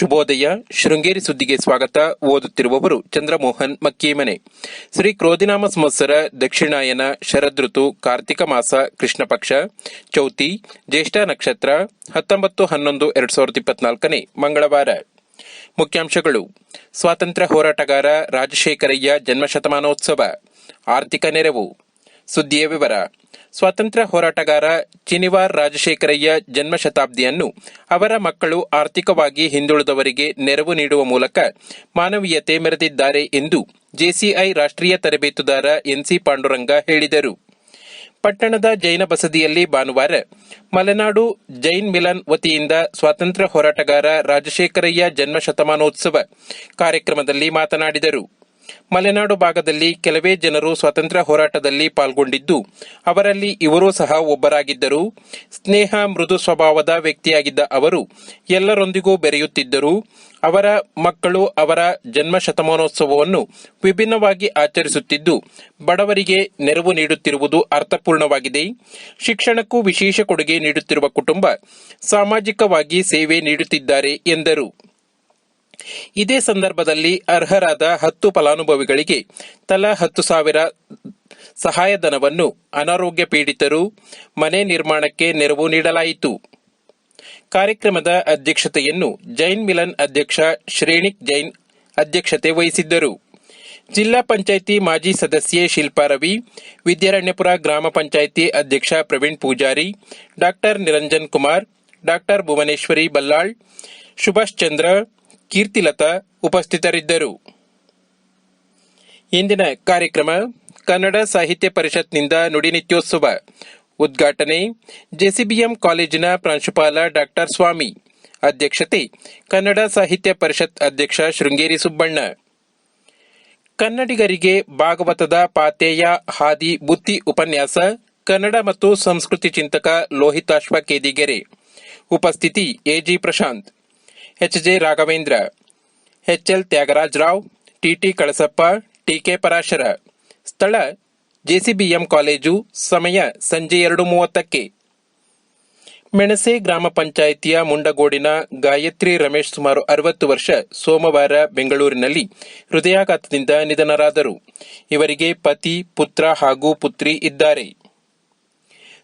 ಶುಭೋದಯ. ಶೃಂಗೇರಿ ಸುದ್ದಿಗೆ ಸ್ವಾಗತ. ಓದುತ್ತಿರುವವರು ಚಂದ್ರಮೋಹನ್ ಮಕ್ಕೀಮನೆ. ಶ್ರೀ ಕ್ರೋಧಿನಾಮ ಸಂವತ್ಸರ, ದಕ್ಷಿಣಾಯನ, ಶರದೃತು, ಕಾರ್ತಿಕ ಮಾಸ ಕೃಷ್ಣ ಪಕ್ಷ ಚೌತಿ, ಜ್ಯೇಷ್ಠ ನಕ್ಷತ್ರ, ಹತ್ತೊಂಬತ್ತು, ಹನ್ನೊಂದು, ಎರಡ್ ಸಾವಿರದ ಇಪ್ಪತ್ನಾಲ್ಕನೇ ಮಂಗಳವಾರ. ಮುಖ್ಯಾಂಶಗಳು. ಸ್ವಾತಂತ್ರ್ಯ ಹೋರಾಟಗಾರ ರಾಜಶೇಖರಯ್ಯ ಜನ್ಮಶತಮಾನೋತ್ಸವ. ಆರ್ಥಿಕ ನೆರವು. ಸುದ್ದಿಯ ವಿವರ. ಸ್ವಾತಂತ್ರ್ಯ ಹೋರಾಟಗಾರ ಚಿನಿವಾರ್ ರಾಜಶೇಖರಯ್ಯ ಜನ್ಮ ಶತಾಬ್ದಿಯನ್ನು ಅವರ ಮಕ್ಕಳು ಆರ್ಥಿಕವಾಗಿ ಹಿಂದುಳಿದವರಿಗೆ ನೆರವು ನೀಡುವ ಮೂಲಕ ಮಾನವೀಯತೆ ಮೆರೆದಿದ್ದಾರೆ ಎಂದು ಜೆಸಿಐ ರಾಷ್ಟ್ರೀಯ ತರಬೇತುದಾರ ಎನ್ಸಿ ಪಾಂಡುರಂಗ ಹೇಳಿದರು. ಪಟ್ಟಣದ ಜೈನ ಬಸದಿಯಲ್ಲಿ ಭಾನುವಾರ ಮಲೆನಾಡು ಜೈನ್ ಮಿಲನ್ ವತಿಯಿಂದ ಸ್ವಾತಂತ್ರ್ಯ ಹೋರಾಟಗಾರ ರಾಜಶೇಖರಯ್ಯ ಜನ್ಮ ಶತಮಾನೋತ್ಸವ ಕಾರ್ಯಕ್ರಮದಲ್ಲಿ ಮಾತನಾಡಿದರು. ಮಲೆನಾಡು ಭಾಗದಲ್ಲಿ ಕೆಲವೇ ಜನರು ಸ್ವಾತಂತ್ರ್ಯ ಹೋರಾಟದಲ್ಲಿ ಪಾಲ್ಗೊಂಡಿದ್ದು, ಅವರಲ್ಲಿ ಇವರೂ ಸಹ ಒಬ್ಬರಾಗಿದ್ದರು. ಸ್ನೇಹ, ಮೃದು ಸ್ವಭಾವದ ವ್ಯಕ್ತಿಯಾಗಿದ್ದ ಅವರು ಎಲ್ಲರೊಂದಿಗೂ ಬೆರೆಯುತ್ತಿದ್ದರು. ಅವರ ಮಕ್ಕಳು ಅವರ ಜನ್ಮ ಶತಮಾನೋತ್ಸವವನ್ನು ವಿಭಿನ್ನವಾಗಿ ಆಚರಿಸುತ್ತಿದ್ದು, ಬಡವರಿಗೆ ನೆರವು ನೀಡುತ್ತಿರುವುದು ಅರ್ಥಪೂರ್ಣವಾಗಿದೆ. ಶಿಕ್ಷಣಕ್ಕೂ ವಿಶೇಷ ಕೊಡುಗೆ ನೀಡುತ್ತಿರುವ ಕುಟುಂಬ ಸಾಮಾಜಿಕವಾಗಿ ಸೇವೆ ನೀಡುತ್ತಿದ್ದಾರೆ ಎಂದರು. ಇದೇ ಸಂದರ್ಭದಲ್ಲಿ ಅರ್ಹರಾದ ಹತ್ತು ಫಲಾನುಭವಿಗಳಿಗೆ ತಲಾ ಹತ್ತು ಸಾವಿರ ಸಹಾಯಧನವನ್ನು ಅನಾರೋಗ್ಯ ಪೀಡಿತರು ಮನೆ ನಿರ್ಮಾಣಕ್ಕೆ ನೆರವು ನೀಡಲಾಯಿತು. ಕಾರ್ಯಕ್ರಮದ ಅಧ್ಯಕ್ಷತೆಯನ್ನು ಜೈನ್ ಮಿಲನ್ ಅಧ್ಯಕ್ಷ ಶ್ರೇಣಿಕ್ ಜೈನ್ ಅಧ್ಯಕ್ಷತೆ ವಹಿಸಿದ್ದರು. ಜಿಲ್ಲಾ ಪಂಚಾಯಿತಿ ಮಾಜಿ ಸದಸ್ಯೆ ಶಿಲ್ಪಾ ರವಿ, ವಿದ್ಯಾರಣ್ಯಪುರ ಗ್ರಾಮ ಪಂಚಾಯಿತಿ ಅಧ್ಯಕ್ಷ ಪ್ರವೀಣ್ ಪೂಜಾರಿ, ಡಾಕ್ಟರ್ ನಿರಂಜನ್ ಕುಮಾರ್, ಡಾಕ್ಟರ್ ಭುವನೇಶ್ವರಿ ಬಲ್ಲಾಳ್, ಸುಭಾಷ್ ಚಂದ್ರ ಕೀರ್ತಿಲತಾ ಉಪಸ್ಥಿತರಿದ್ದರು. ಇಂದಿನ ಕಾರ್ಯಕ್ರಮ ಕನ್ನಡ ಸಾಹಿತ್ಯ ಪರಿಷತ್ನಿಂದ ನುಡಿನಿತ್ಯೋತ್ಸವ. ಉದ್ಘಾಟನೆ ಜೆಸಿಬಿಎಂ ಕಾಲೇಜಿನ ಪ್ರಾಂಶುಪಾಲ ಡಾಕ್ಟರ್ ಸ್ವಾಮಿ. ಅಧ್ಯಕ್ಷತೆ ಕನ್ನಡ ಸಾಹಿತ್ಯ ಪರಿಷತ್ ಅಧ್ಯಕ್ಷ ಶೃಂಗೇರಿ ಸುಬ್ಬಣ್ಣ. ಕನ್ನಡಿಗರಿಗೆ ಭಾಗವತದ ಪಾತೇಯ ಹಾದಿ ಬುತ್ತಿ ಉಪನ್ಯಾಸ ಕನ್ನಡ ಮತ್ತು ಸಂಸ್ಕೃತಿ ಚಿಂತಕ ಲೋಹಿತಾಶ್ವ ಕೇದಿಗೆರೆ. ಉಪಸ್ಥಿತಿ AG Prashanth. HJ Raghavendra HL Thyagaraj Rao TT Kalasappa TK Parashara. ಸ್ಥಳ ಜೆಸಿಬಿಎಂ ಕಾಲೇಜು, ಸಮಯ ಸಂಜೆ ಎರಡು ಮೂವತ್ತಕ್ಕೆ. ಮೆಣಸೆ ಗ್ರಾಮ ಪಂಚಾಯಿತಿಯ ಮುಂಡಗೋಡಿನ ಗಾಯತ್ರಿ ರಮೇಶ್ ಸುಮಾರು ಅರವತ್ತು ವರ್ಷ ಸೋಮವಾರ ಬೆಂಗಳೂರಿನಲ್ಲಿ ಹೃದಯಾಘಾತದಿಂದ ನಿಧನರಾದರು. ಇವರಿಗೆ ಪತಿ, ಪುತ್ರ ಹಾಗೂ ಪುತ್ರಿ ಇದ್ದಾರೆ.